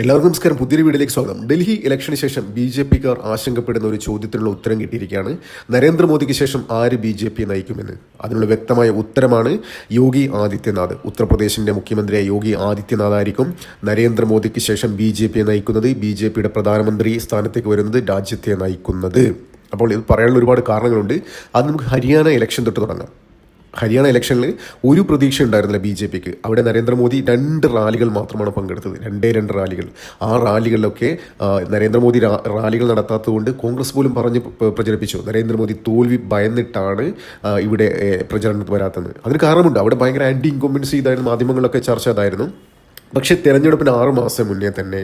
എല്ലാവർക്കും നമസ്കാരം. പുതിയൊരു വീഡിയോയിലേക്ക് സ്വാഗതം. ഡൽഹി ഇലക്ഷന് ശേഷം ബി ജെ പിക്കാർ ആശങ്കപ്പെടുന്ന ഒരു ചോദ്യത്തിനുള്ള ഉത്തരം കിട്ടിയിരിക്കുകയാണ്. നരേന്ദ്രമോദിക്ക് ശേഷം ആര് ബി ജെ പിയെ നയിക്കുമെന്ന്? അതിനുള്ള വ്യക്തമായ ഉത്തരമാണ് യോഗി ആദിത്യനാഥ്. ഉത്തർപ്രദേശിന്റെ മുഖ്യമന്ത്രിയായ യോഗി ആദിത്യനാഥ് ആയിരിക്കും നരേന്ദ്രമോദിക്ക് ശേഷം ബി ജെ പിയെ നയിക്കുന്നത്. ബി ജെ പിയുടെ പ്രധാനമന്ത്രി സ്ഥാനത്തേക്ക് വരുന്നത് രാജ്യത്തെ നയിക്കുന്നത്. അപ്പോൾ ഇത് പറയാനുള്ള ഒരുപാട് കാരണങ്ങളുണ്ട്. അത് നമുക്ക് ഹരിയാന ഇലക്ഷൻ തൊട്ട് തുടങ്ങാം. ഹരിയാന ഇലക്ഷനിൽ ഒരു പ്രതീക്ഷ ഉണ്ടായിരുന്നില്ല ബി ജെ പിക്ക്. അവിടെ നരേന്ദ്രമോദി രണ്ട് റാലികൾ മാത്രമാണ് പങ്കെടുത്തത്. രണ്ടേ രണ്ട് റാലികൾ. ആ റാലികളിലൊക്കെ നരേന്ദ്രമോദി റാലികൾ നടത്താത്തതുകൊണ്ട് കോൺഗ്രസ് പോലും പറഞ്ഞ് പ്രചരിപ്പിച്ചു. നരേന്ദ്രമോദി തോൽവി ഭയന്നിട്ടാണ് ഇവിടെ പ്രചരണത്തിൽ വരാത്തത്. അതിന് കാരണമുണ്ട്. അവിടെ ഭയങ്കര ആന്റി ഇൻകംബൻസി ഇതായിരുന്നു. മാധ്യമങ്ങളിലൊക്കെ ചർച്ച അതായിരുന്നു. പക്ഷേ തെരഞ്ഞെടുപ്പിന് ആറ് മാസം മുന്നേ തന്നെ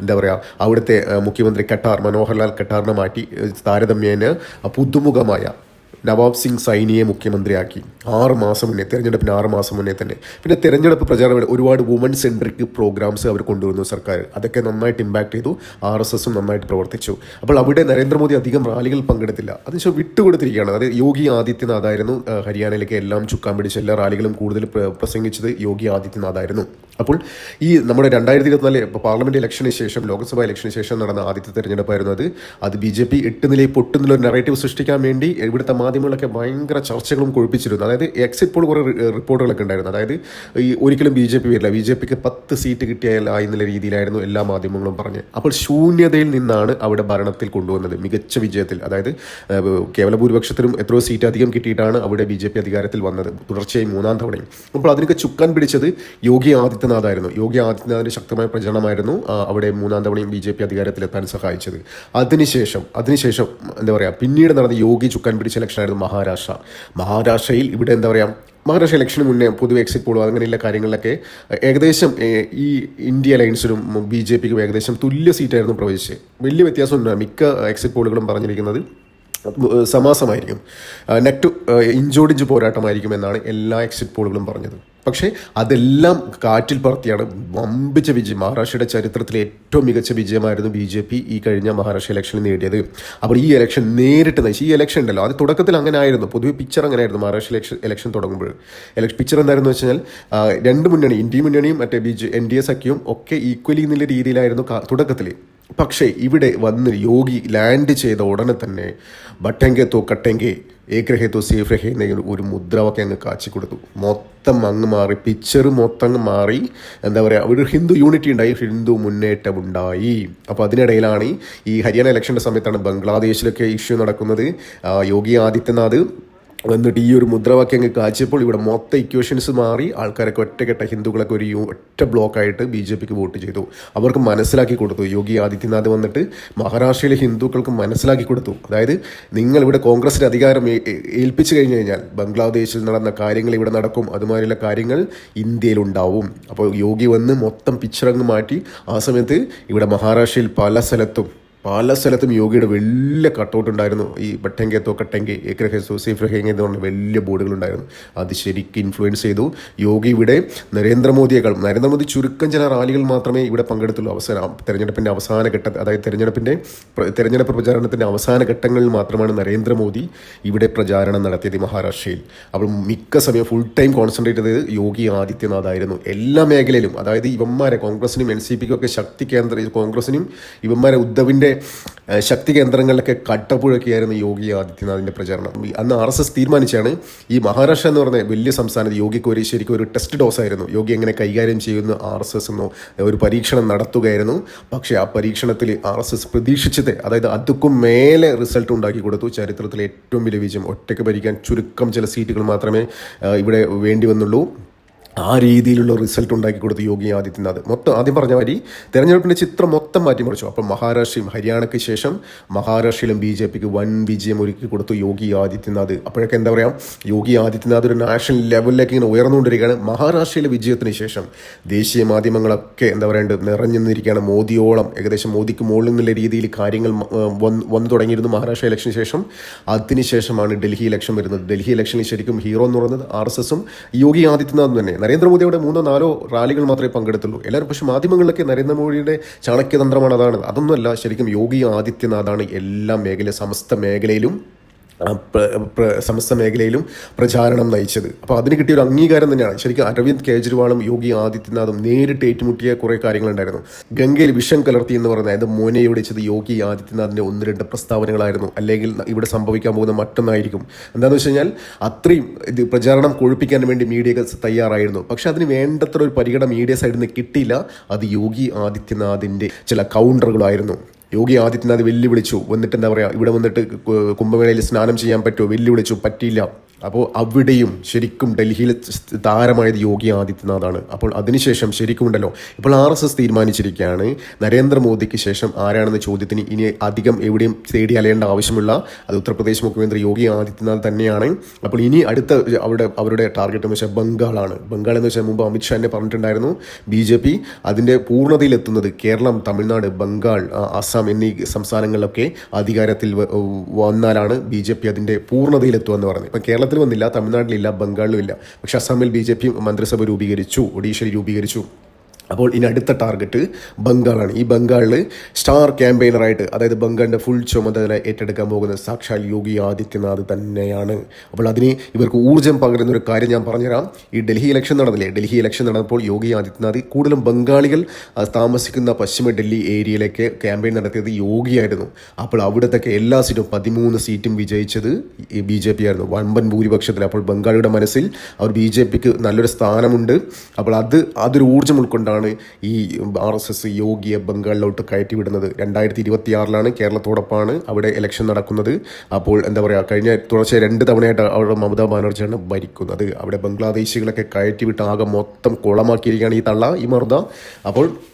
എന്താ പറയുക അവിടുത്തെ മുഖ്യമന്ത്രി കട്ടാർ മനോഹർലാൽ കട്ടാറിനെ മാറ്റി താരതമ്യേന പുതുമുഖമായ നവാബ് സിംഗ് സൈനിയെ മുഖ്യമന്ത്രിയാക്കി. ആറ് മാസം മുന്നേ തെരഞ്ഞെടുപ്പിന് ആറ് മാസം മുന്നേ തന്നെ. പിന്നെ തെരഞ്ഞെടുപ്പ് പ്രചാരണം ഒരുപാട് വുമൺ സെൻട്രിക് പ്രോഗ്രാംസ് അവർ കൊണ്ടുവന്നു സർക്കാർ. അതൊക്കെ നന്നായിട്ട് ഇമ്പാക്ട് ചെയ്തു. ആർ എസ് എസും നന്നായിട്ട് പ്രവർത്തിച്ചു. അപ്പോൾ അവിടെ നരേന്ദ്രമോദി അധികം റാലികൾ പങ്കെടുത്തില്ല. അതിനുശേഷം വിട്ടുകൊടുത്തിരിക്കുകയാണ്. അതായത് യോഗി ആദിത്യനാഥ് ആയിരുന്നു ഹരിയാനയിലേക്ക് എല്ലാം ചുക്കാൻ പിടിച്ച് എല്ലാ റാലികളും കൂടുതൽ പ്രസംഗിച്ചത് യോഗി ആദിത്യനാഥ് ആയിരുന്നു അപ്പോൾ ഈ നമ്മുടെ രണ്ടായിരത്തി ഇരുപത്തിനാല് പാർലമെന്റ് ഇലക്ഷന് ശേഷം ലോക്സഭാ ഇലക്ഷന് ശേഷം നടന്ന ആദ്യത്തെ തെരഞ്ഞെടുപ്പായിരുന്നു അത്. അത് ബി ജെ പി എട്ട് നിലയിൽ പൊട്ടുന്നില്ല ഒരു നെറേറ്റീവ് സൃഷ്ടിക്കാൻ വേണ്ടി ഇവിടുത്തെ മാധ്യമങ്ങളൊക്കെ ഭയങ്കര ചർച്ചകളും കൊഴിപ്പിച്ചിരുന്നു. അതായത് എക്സിറ്റ് പോൾ കുറേ റിപ്പോർട്ടുകളൊക്കെ ഉണ്ടായിരുന്നു. അതായത് ഈ ഒരിക്കലും ബി ജെ പി വരില്ല. ബി ജെ പിക്ക് പത്ത് സീറ്റ് കിട്ടിയാൽ എന്നുള്ള രീതിയിലായിരുന്നു എല്ലാ മാധ്യമങ്ങളും പറഞ്ഞത്. അപ്പോൾ ശൂന്യതയിൽ നിന്നാണ് അവിടെ ഭരണത്തിൽ കൊണ്ടുവന്നത്. മികച്ച വിജയത്തിൽ. അതായത് കേവല ഭൂരിപക്ഷത്തിനും എത്രയോ സീറ്റ് അധികം കിട്ടിയിട്ടാണ് അവിടെ ബി ജെ പി അധികാരത്തിൽ വന്നത്. തുടർച്ചയായി മൂന്നാം തവണയും. അപ്പോൾ അതിനൊക്കെ ചുക്കാൻ പിടിച്ചത് യോഗി ആദിത്യനാഥ് ആയിരുന്നു യോഗി ആദിത്യനാഥിന്റെ ശക്തമായ പ്രചരണമായിരുന്നു അവിടെ മൂന്നാം തവണയും ബി ജെ പി അധികാരത്തിലെത്താൻ സഹായിച്ചത്. അതിനുശേഷം അതിനുശേഷം എന്താ പറയുക പിന്നീട് നടന്ന യോഗി ചുക്കാൻ പിടിച്ച ഇലക്ഷനായിരുന്നു മഹാരാഷ്ട്ര. മഹാരാഷ്ട്രയിൽ ഇവിടെ എന്താ പറയുക മഹാരാഷ്ട്ര ഇലക്ഷന് മുന്നേ പൊതുവെ എക്സിറ്റ് പോളും അങ്ങനെയുള്ള കാര്യങ്ങളിലൊക്കെ ഏകദേശം ഈ ഇന്ത്യ അലയൻസിനും ബി ജെ പിക്കും ഏകദേശം തുല്യ സീറ്റായിരുന്നു പ്രവേശിച്ചത് വലിയ വ്യത്യാസമുണ്ട് മിക്ക എക്സിറ്റ് പോളുകളും പറഞ്ഞിരിക്കുന്നത് സമാസമായിരിക്കും. നെറ്റ് ഇഞ്ചോടിഞ്ച് പോരാട്ടമായിരിക്കും എന്നാണ് എല്ലാ എക്സിറ്റ് പോളുകളും പറഞ്ഞത്. പക്ഷേ അതെല്ലാം കാറ്റിൽ പറത്തിയാണ് വമ്പിച്ച വിജയം. മഹാരാഷ്ട്രയുടെ ചരിത്രത്തിലെ ഏറ്റവും മികച്ച വിജയമായിരുന്നു ബി ജെ പി ഈ കഴിഞ്ഞ മഹാരാഷ്ട്ര ഇലക്ഷനിൽ നേടിയത്. അപ്പോൾ ഈ ഇലക്ഷൻ നേരിട്ട് നയിച്ചു ഈ ഇലക്ഷൻ ഉണ്ടല്ലോ അത് തുടക്കത്തിൽ അങ്ങനെ ആയിരുന്നു. പൊതുവെ പിക്ചർ അങ്ങനെ ആയിരുന്നു മഹാരാഷ്ട്ര ഇലക്ഷൻ ഇലക്ഷൻ തുടങ്ങുമ്പോൾ. ഇലക്ഷൻ പിക്ചർ എന്തായിരുന്നു വെച്ച് കഴിഞ്ഞാൽ രണ്ട് മുന്നണി ഇന്ത്യ മുന്നണിയും മറ്റേ B J N D A സഖ്യവും ഒക്കെ ഈക്വലി എന്നുള്ള രീതിയിലായിരുന്നു തുടക്കത്തിൽ പക്ഷേ ഇവിടെ വന്ന് യോഗി ലാൻഡ് ചെയ്ത ഉടനെ തന്നെ ബട്ടെങ്കെ തോ കട്ടെങ്കെ ഏക് രഹേ തോ സേഫ് രഹേ എന്ന ഒരു- മുദ്രാവാക്യം അങ്ങ് കാച്ചി കൊടുത്തു മൊത്തം അങ്ങ് മാറി പിക്ചർ മൊത്തം അങ്ങ് മാറി. എന്താ പറയുക ഒരു ഹിന്ദു യൂണിറ്റി ഉണ്ടായി ഹിന്ദു മുന്നേറ്റം ഉണ്ടായി. അപ്പോൾ അതിനിടയിലാണ് ഈ ഹരിയാന ഇലക്ഷന്റെ സമയത്താണ് ബംഗ്ലാദേശിലൊക്കെ ഇഷ്യൂ നടക്കുന്നത്. യോഗി ആദിത്യനാഥ് എന്നിട്ട് ഈ ഒരു മുദ്രാവാക്യം അങ്ങ് കാച്ചപ്പോൾ ഇവിടെ മൊത്തം ഇക്വേഷൻസ് മാറി ആൾക്കാരൊക്കെ ഒറ്റക്കെട്ട ഹിന്ദുക്കളൊക്കെ ഒരു ഒറ്റ ബ്ലോക്കായിട്ട് ബി ജെ പിക്ക് വോട്ട് ചെയ്തു. അവർക്ക് മനസ്സിലാക്കി കൊടുത്തു. യോഗി ആദിത്യനാഥ് വന്നിട്ട് മഹാരാഷ്ട്രയിലെ ഹിന്ദുക്കൾക്ക് മനസ്സിലാക്കി കൊടുത്തു. അതായത് നിങ്ങൾ ഇവിടെ കോൺഗ്രസിന് അധികാരം ഏൽപ്പിച്ചു കഴിഞ്ഞു കഴിഞ്ഞാൽ ബംഗ്ലാദേശിൽ നടന്ന കാര്യങ്ങൾ ഇവിടെ നടക്കും. അതുമാതിരിയുള്ള കാര്യങ്ങൾ ഇന്ത്യയിലുണ്ടാവും. അപ്പോൾ യോഗി വന്ന് മൊത്തം പിക്ചറങ്ങ് മാറ്റി. ആ സമയത്ത് ഇവിടെ മഹാരാഷ്ട്രയിൽ പല സ്ഥലത്തും പല സ്ഥലത്തും യോഗയുടെ വലിയ കട്ടൗട്ട് ഉണ്ടായിരുന്നു. ഈ ബട്ടെങ്കെ തോക്കട്ടെങ്കെ ഏക്രഹേസോ സേഫ്രഹേങ് എന്ന് പറഞ്ഞ വലിയ ബോർഡുകളുണ്ടായിരുന്നു അത് ശരിക്കും ഇൻഫ്ലുവൻസ് ചെയ്തു. യോഗി ഇവിടെ നരേന്ദ്രമോദിയേക്കാൾ നരേന്ദ്രമോദി ചുരുക്കം ചില റാലികൾ മാത്രമേ ഇവിടെ പങ്കെടുത്തുള്ളൂ. അവസാനം തെരഞ്ഞെടുപ്പിന്റെ അവസാന ഘട്ട അതായത് തെരഞ്ഞെടുപ്പിന്റെ തെരഞ്ഞെടുപ്പ് പ്രചാരണത്തിന്റെ അവസാന ഘട്ടങ്ങളിൽ മാത്രമാണ് നരേന്ദ്രമോദി ഇവിടെ പ്രചാരണം നടത്തിയത് മഹാരാഷ്ട്രയിൽ. അപ്പോൾ മിക്ക സമയം ഫുൾ ടൈം കോൺസെൻട്രേറ്റ് ചെയ്തത് യോഗി ആദിത്യനാഥ് ആയിരുന്നു. എല്ലാ മേഖലയിലും അതായത് ഇവന്മാരെ കോൺഗ്രസിനും എൻ സി പിക്കും ഒക്കെ ശക്തി കേന്ദ്ര കോൺഗ്രസിനും ഇവന്മാരെ ഉദ്ധവിന്റെ ശക്തി കേന്ദ്രങ്ങളിലൊക്കെ കട്ടപ്പുഴക്കിയായിരുന്നു യോഗി ആദിത്യനാഥിന്റെ പ്രചാരണം. അന്ന് ആർ എസ് എസ് തീരുമാനിച്ചാണ് ഈ മഹാരാഷ്ട്ര എന്ന് പറഞ്ഞ വലിയ സംസ്ഥാനത്ത് യോഗിക്ക് ഒരു ശരിക്കും ഒരു ടെസ്റ്റ് ഡോസ് ആയിരുന്നു. യോഗി എങ്ങനെ കൈകാര്യം ചെയ്യുന്നു ആർ എസ് എസ് എന്നോ ഒരു പരീക്ഷണം നടത്തുകയായിരുന്നു. പക്ഷേ ആ പരീക്ഷണത്തിൽ ആർ എസ് എസ് പ്രതീക്ഷിച്ചത് അതായത് അതുക്കും മേലെ റിസൾട്ട് ഉണ്ടാക്കി കൊടുത്തു. ചരിത്രത്തിലെ ഏറ്റവും വലിയ വിജയം ഒറ്റയ്ക്ക് ഭരിക്കാൻ ചുരുക്കം ചില സീറ്റുകൾ മാത്രമേ ഇവിടെ വേണ്ടി വന്നുള്ളൂ. ആ രീതിയിലുള്ള റിസൾട്ട് ഉണ്ടാക്കി കൊടുത്തു യോഗി ആദിത്യനാഥ്. മൊത്തം ആദ്യം പറഞ്ഞ മാതിരി തെരഞ്ഞെടുപ്പിന്റെ ചിത്രം മൊത്തം മാറ്റിമറിച്ചു അപ്പം മഹാരാഷ്ട്രയും ഹരിയാനയ്ക്ക് ശേഷം മഹാരാഷ്ട്രയിലും ബി ജെ പിക്ക് വൻ വിജയം ഒരുക്കി കൊടുത്തു യോഗി ആദിത്യനാഥ്. അപ്പോഴൊക്കെ എന്താ പറയുക യോഗി ആദിത്യനാഥ് ഒരു നാഷണൽ ലെവലിലേക്ക് ഇങ്ങനെ ഉയർന്നുകൊണ്ടിരിക്കുകയാണ്. മഹാരാഷ്ട്രയിലെ വിജയത്തിന് ശേഷം ദേശീയ മാധ്യമങ്ങളൊക്കെ എന്താ പറയേണ്ടത് നിറഞ്ഞു നിന്നിരിക്കുകയാണ്. മോദിയോളം ഏകദേശം മോദിക്ക് മുകളിൽ നിന്നുള്ള രീതിയിൽ കാര്യങ്ങൾ വന്നു തുടങ്ങിയിരുന്നു മഹാരാഷ്ട്ര ഇലക്ഷന് ശേഷം. അതിനുശേഷമാണ് ഡൽഹി ഇലക്ഷൻ വരുന്നത്. ഡൽഹി ഇലക്ഷനിൽ ശരിക്കും ഹീറോ എന്ന് പറയുന്നത് ആർ എസ് എസും യോഗി ആദിത്യനാഥും തന്നെ നരേന്ദ്രമോദിയുടെ മൂന്നോ നാലോ റാലികൾ മാത്രമേ പങ്കെടുത്തുള്ളൂ. എല്ലാവരും പക്ഷേ മാധ്യമങ്ങളിലൊക്കെ നരേന്ദ്രമോദിയുടെ ചാണക്യതന്ത്രമാണ് അതാണ്. അതൊന്നുമല്ല ശരിക്കും യോഗി ആദിത്യനാഥാണ് എല്ലാ മേഖല സമസ്ത മേഖലയിലും സമസ്ത മേഖലയിലും പ്രചാരണം നയിച്ചത്. അപ്പോൾ അതിന് കിട്ടിയ ഒരു അംഗീകാരം തന്നെയാണ്. ശരിക്കും അരവിന്ദ് കേജ്രിവാളും യോഗി ആദിത്യനാഥും നേരിട്ട് ഏറ്റുമുട്ടിയ കുറേ കാര്യങ്ങളുണ്ടായിരുന്നു. ഗംഗയിൽ വിഷം കലർത്തി എന്ന് പറഞ്ഞ അതായത് മോനെ വിളിച്ചത് യോഗി ആദിത്യനാഥിന്റെ ഒന്ന് രണ്ട് പ്രസ്താവനകളായിരുന്നു. അല്ലെങ്കിൽ ഇവിടെ സംഭവിക്കാൻ പോകുന്ന മറ്റൊന്നായിരിക്കും. എന്താണെന്ന് വെച്ച് കഴിഞ്ഞാൽ അത്രയും ഇത് പ്രചാരണം കൊഴുപ്പിക്കാൻ വേണ്ടി മീഡിയകൾ തയ്യാറായിരുന്നു. പക്ഷെ അതിന് വേണ്ടത്ര ഒരു പരിഗണന മീഡിയ സൈഡിൽ നിന്ന് കിട്ടിയില്ല. അത് യോഗി ആദിത്യനാഥിന്റെ ചില കൗണ്ടറുകളായിരുന്നു യോഗി ആദിത്യനാഥ് വെല്ലുവിളിച്ചു. വന്നിട്ട് എന്താ പറയുക ഇവിടെ വന്നിട്ട് കുംഭമേളയിൽ സ്നാനം ചെയ്യാൻ പറ്റുമോ? വെല്ലുവിളിച്ചു. പറ്റിയില്ല. അപ്പോൾ അവിടെയും ശരിക്കും ഡൽഹിയിൽ താരമായത് യോഗി ആദിത്യനാഥാണ്. അപ്പോൾ അതിനുശേഷം ശരിക്കും ഉണ്ടല്ലോ ഇപ്പോൾ ആർ എസ് എസ് തീരുമാനിച്ചിരിക്കുകയാണ്. നരേന്ദ്രമോദിക്ക് ശേഷം ആരാണെന്ന ചോദ്യത്തിന് ഇനി അധികം എവിടെയും തേടി അലയേണ്ട ആവശ്യമുള്ള അത് ഉത്തർപ്രദേശ് മുഖ്യമന്ത്രി യോഗി ആദിത്യനാഥ് തന്നെയാണ്. അപ്പോൾ ഇനി അടുത്ത അവിടെ അവരുടെ ടാർഗറ്റ് എന്ന് വെച്ചാൽ ബംഗാളാണ്. ബംഗാൾ എന്ന് വെച്ചാൽ മുമ്പ് അമിത്ഷാ തന്നെ പറഞ്ഞിട്ടുണ്ടായിരുന്നു ബി ജെ പി. അതിന്റെ പൂർണതയിലെത്തുന്നത് കേരളം തമിഴ്നാട് ബംഗാൾ അസം എന്നീ സംസ്ഥാനങ്ങളിലൊക്കെ അധികാരത്തിൽ വന്നാലാണ് ബി ജെ പി അതിന്റെ പൂർണതയിലെത്തുക എന്ന് പറഞ്ഞത് ഇപ്പം കേരളത്തിൽ വന്നില്ല തമിഴ്നാട്ടിലില്ല ബംഗാളിലും ഇല്ല. പക്ഷെ അസമിൽ ബി ജെ പി മന്ത്രിസഭ രൂപീകരിച്ചു ഒഡീഷയിൽ രൂപീകരിച്ചു. അപ്പോൾ ഇനി അടുത്ത ടാർഗറ്റ് ബംഗാളാണ്. ഈ ബംഗാളിൽ സ്റ്റാർ ക്യാമ്പയിനറായിട്ട് അതായത് ബംഗാളിന്റെ ഫുൾ ചുമതല ഏറ്റെടുക്കാൻ പോകുന്ന സാക്ഷാൽ യോഗി ആദിത്യനാഥ് തന്നെയാണ്. അപ്പോൾ അതിന് ഇവർക്ക് ഊർജം പകരുന്ന ഒരു കാര്യം ഞാൻ പറഞ്ഞുതരാം. ഈ ഡൽഹി ഇലക്ഷൻ നടന്നില്ലേ? ഡൽഹി ഇലക്ഷൻ നടന്നപ്പോൾ യോഗി ആദിത്യനാഥ് കൂടുതലും ബംഗാളികൾ താമസിക്കുന്ന പശ്ചിമ ഡൽഹി ഏരിയയിലേക്ക് ക്യാമ്പയിൻ നടത്തിയത് യോഗിയായിരുന്നു. അപ്പോൾ അവിടത്തൊക്കെ എല്ലാ സീറ്റും പതിമൂന്ന് സീറ്റും വിജയിച്ചത് ബി ജെ പി ആയിരുന്നു. വമ്പൻ ഭൂരിപക്ഷത്തിൽ അപ്പോൾ ബംഗാളിയുടെ മനസ്സിൽ അവർ ബി ജെ പിക്ക് നല്ലൊരു സ്ഥാനമുണ്ട്. അപ്പോൾ അത് അതൊരു ഊർജം ഉൾക്കൊണ്ടാണ് ഈ ആർ എസ് എസ് യോഗിയെ ബംഗാളിലോട്ട് കയറ്റിവിടുന്നത്. രണ്ടായിരത്തി ഇരുപത്തി ആറിലാണ് കേരളത്തോടൊപ്പമാണ് അവിടെ ഇലക്ഷൻ നടക്കുന്നത്. അപ്പോൾ എന്താ പറയുക കഴിഞ്ഞ തുടർച്ച രണ്ട് തവണയായിട്ട് അവിടെ മമതാ ബാനർജിയാണ് ഭരിക്കുന്നത്. അവിടെ ബംഗ്ലാദേശികളൊക്കെ കയറ്റിവിട്ട് ആകെ മൊത്തം കുളമാക്കിയിരിക്കുകയാണ് ഈ തള്ള ഈ മർദ്ദ. അപ്പോൾ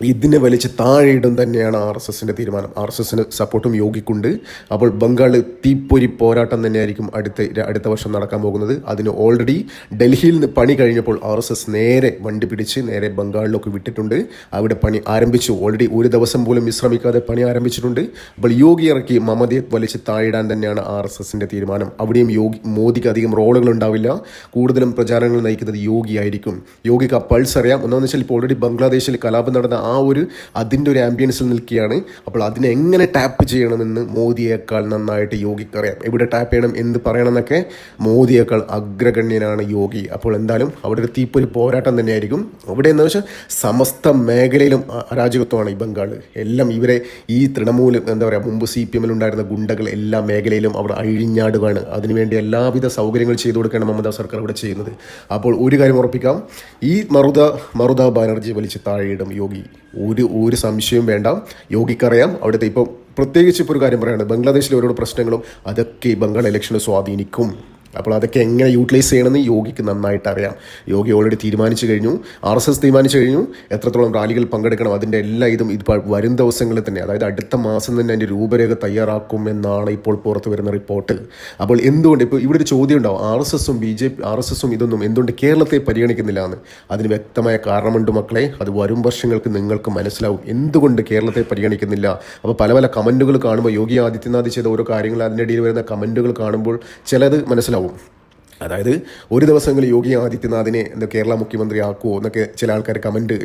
ഇതിനെ വലിച്ച് താഴെയിടും തന്നെയാണ് ആർ എസ് എസിന്റെ തീരുമാനം. ആർ എസ് എസിന് സപ്പോർട്ടും യോഗിക്കുണ്ട്. അപ്പോൾ ബംഗാൾ തീപ്പൊരി പോരാട്ടം തന്നെയായിരിക്കും അടുത്ത അടുത്ത വർഷം നടക്കാൻ പോകുന്നത്. അതിന് ഓൾറെഡി ഡൽഹിയിൽ നിന്ന് പണി കഴിഞ്ഞപ്പോൾ ആർ എസ് എസ് നേരെ വണ്ടി പിടിച്ച് നേരെ ബംഗാളിലൊക്കെ വിട്ടിട്ടുണ്ട്. അവിടെ പണി ആരംഭിച്ചു. ഓൾറെഡി ഒരു ദിവസം പോലും വിശ്രമിക്കാതെ പണി ആരംഭിച്ചിട്ടുണ്ട്. അപ്പോൾ യോഗി ഇറക്കി മമതയെ വലിച്ച് താഴെയിടാൻ തന്നെയാണ് ആർ എസ് എസിന്റെ തീരുമാനം. അവിടെയും യോഗി മോദിക്ക് അധികം റോളുകൾ ഉണ്ടാവില്ല. കൂടുതലും പ്രചാരണങ്ങൾ നയിക്കുന്നത് യോഗിയായിരിക്കും യോഗിക്ക് ആ പൾസ് അറിയാം. ഒന്നാമെന്ന് വെച്ചാൽ ഇപ്പോൾ ഓൾറെഡി ബംഗ്ലാദേശിൽ കലാപം നടന്ന ആ ഒരു അതിന്റെ ഒരു ആംബിയൻസിൽ നിൽക്കുകയാണ്. അപ്പോൾ അതിനെ എങ്ങനെ ടാപ്പ് ചെയ്യണമെന്ന് മോദിയേക്കാൾ നന്നായിട്ട് യോഗിക്കറിയാം എവിടെ ടാപ്പ് ചെയ്യണം എന്ത് പറയണം എന്നൊക്കെ മോദിയേക്കാൾ അഗ്രഗണ്യനാണ് യോഗി. അപ്പോൾ എന്തായാലും അവിടെ ഒരു തീപ്പൊരു പോരാട്ടം തന്നെയായിരിക്കും. അവിടെ എന്ന് വെച്ചാൽ സമസ്ത മേഖലയിലും അരാജകത്വമാണ് ഈ ബംഗാൾ. എല്ലാം ഇവരെ ഈ തൃണമൂൽ എന്താ പറയുക മുമ്പ് സി പി എമ്മിൽ ഉണ്ടായിരുന്ന ഗുണ്ടകൾ എല്ലാ മേഖലയിലും അവിടെ അഴിഞ്ഞാടുകയാണ്. അതിനുവേണ്ടി എല്ലാവിധ സൗകര്യങ്ങൾ ചെയ്തു കൊടുക്കുകയാണ് മമതാ സർക്കാർ ഇവിടെ ചെയ്യുന്നത്. അപ്പോൾ ഒരു കാര്യം ഉറപ്പിക്കാം. ഈ മറുത മറുത ബാനർജി വലിച്ച് താഴെയിടും യോഗി. ഒരു ഒരു സംശയവും വേണ്ട. യോഗിക്കറിയാം. അവിടുത്തെ ഇപ്പോൾ പ്രത്യേകിച്ച് ഇപ്പോൾ ഒരു കാര്യം പറയുകയാണ് ബംഗ്ലാദേശിലെ ഓരോ പ്രശ്നങ്ങളും അതൊക്കെ ബംഗാൾ ഇലക്ഷനെ സ്വാധീനിക്കും. അപ്പോൾ അതൊക്കെ എങ്ങനെ യൂട്ടിലൈസ് ചെയ്യണമെന്ന് യോഗിക്ക് നന്നായിട്ട് അറിയാം. യോഗി ഓൾറെഡി തീരുമാനിച്ചു കഴിഞ്ഞു. ആർ എസ് എസ് തീരുമാനിച്ചു കഴിഞ്ഞു. എത്രത്തോളം റാലികൾ പങ്കെടുക്കണം അതിന്റെ എല്ലാ ഇതും ഇത് വരും ദിവസങ്ങളിൽ തന്നെ അതായത് അടുത്ത മാസം തന്നെ അതിന്റെ രൂപരേഖ തയ്യാറാക്കും എന്നാണ് ഇപ്പോൾ പുറത്തു വരുന്ന റിപ്പോർട്ട്. അപ്പോൾ എന്തുകൊണ്ട് ഇപ്പോൾ ഇവിടെ ഒരു ചോദ്യം ഉണ്ടാവും. ആർ എസ് എസും B J P R S എസും ഇതൊന്നും എന്തുകൊണ്ട് കേരളത്തെ പരിഗണിക്കുന്നില്ല എന്ന്. അതിന് വ്യക്തമായ കാരണമുണ്ട് മക്കളെ. അത് വരും വർഷങ്ങൾക്ക് നിങ്ങൾക്ക് മനസ്സിലാവും. എന്തുകൊണ്ട് കേരളത്തെ പരിഗണിക്കുന്നില്ല? അപ്പോൾ പല പല കമന്റുകൾ കാണുമ്പോൾ യോഗി ആദിത്യനാഥ് ചെയ്ത ഓരോ കാര്യങ്ങൾ ഇടയിൽ വരുന്ന കമന്റുകൾ കാണുമ്പോൾ ചിലത് മനസ്സിലാവും. അതായത് ഒരു ദിവസങ്ങളിൽ യോഗി ആദിത്യനാഥിനെ എന്താ കേരള മുഖ്യമന്ത്രി ആക്കുമോ എന്നൊക്കെ ചില ആൾക്കാർ കമന്റ്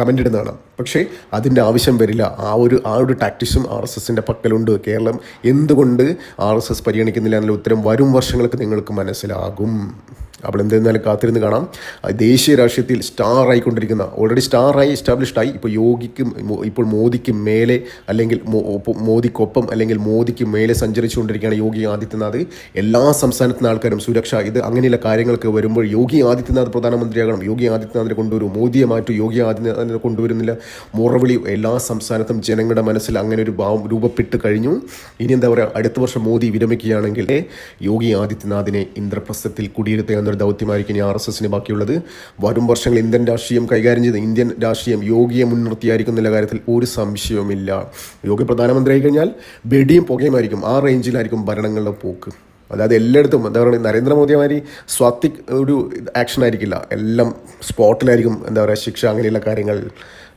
കമന്റ് ഇടുന്നതാണ്. പക്ഷേ അതിന്റെ ആവശ്യം വരില്ല. ആ ഒരു ആ ഒരു ടാക്ടിക്സും ആർ എസ് എസിന്റെ പക്കലുണ്ട്. കേരളം എന്തുകൊണ്ട് ആർ എസ് എസ് പരിഗണിക്കുന്നില്ല എന്നുള്ള ഉത്തരം വരും വർഷങ്ങൾക്ക് നിങ്ങൾക്ക് മനസ്സിലാകും. അപ്പോൾ എന്തെന്നാലും കാത്തിരുന്ന് കാണാം. ദേശീയ രാഷ്ട്രീയത്തിൽ സ്റ്റാർ ആയിക്കൊണ്ടിരിക്കുന്ന ഓൾറെഡി സ്റ്റാറായി എസ്റ്റാബ്ലിഷ്ഡ് ആയി ഇപ്പോൾ യോഗിക്കും ഇപ്പോൾ മോദിക്ക് മേലെ അല്ലെങ്കിൽ മോദിക്കൊപ്പം അല്ലെങ്കിൽ മോദിക്ക് മേലെ സഞ്ചരിച്ചുകൊണ്ടിരിക്കുകയാണ് യോഗി ആദിത്യനാഥ്. എല്ലാ സംസ്ഥാനത്തുനിന്ന് ആൾക്കാരും സുരക്ഷ ഇത് അങ്ങനെയുള്ള കാര്യങ്ങൾക്ക് വരുമ്പോൾ യോഗി ആദിത്യനാഥ് പ്രധാനമന്ത്രിയാകണം. യോഗി ആദിത്യനാഥിനെ കൊണ്ടുവരും മോദിയെ മാറ്റും യോഗി ആദിത്യനാഥിനെ കൊണ്ടുവരുന്നില്ല. മുറവിളി എല്ലാ സംസ്ഥാനത്തും ജനങ്ങളുടെ മനസ്സിൽ അങ്ങനെ ഒരു ഭാവം രൂപപ്പെട്ട് കഴിഞ്ഞു. ഇനി എന്താ പറയുക അടുത്ത വർഷം മോദി വിരമിക്കുകയാണെങ്കിൽ യോഗി ആദിത്യനാഥിനെ ഇന്ദ്രപ്രസ്ഥത്തിൽ കുടിയിരുത്തുക എന്നൊരു ദൗത്യമായിരിക്കും ഇനി ആർ എസ് എസിന് ബാക്കിയുള്ളത്. വരും വർഷങ്ങൾ ഇന്ത്യൻ രാഷ്ട്രീയം കൈകാര്യം ചെയ്ത് ഇന്ത്യൻ രാഷ്ട്രീയം യോഗിയെ മുൻനിർത്തിയായിരിക്കും എന്നുള്ള കാര്യത്തിൽ ഒരു സംശയവുമില്ല. യോഗി പ്രധാനമന്ത്രിയായി കഴിഞ്ഞാൽ വെടിയും പുകയുമായിരിക്കും. ആ റേഞ്ചിലായിരിക്കും ഭരണങ്ങളുടെ പോക്ക്. അതായത് എല്ലായിടത്തും എന്താ പറയുക നരേന്ദ്രമോദിമാരി സ്വാത്തി ഒരു ആക്ഷൻ ആയിരിക്കില്ല എല്ലാം സ്പോട്ടിലായിരിക്കും എന്താ പറയുക ശിക്ഷ അങ്ങനെയുള്ള കാര്യങ്ങൾ.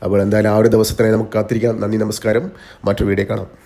അപ്പോൾ എന്തായാലും ആ ഒരു ദിവസത്തിനായി നമുക്ക് കാത്തിരിക്കാം. നന്ദി നമസ്കാരം. മറ്റൊരു വീഡിയോ കാണാം.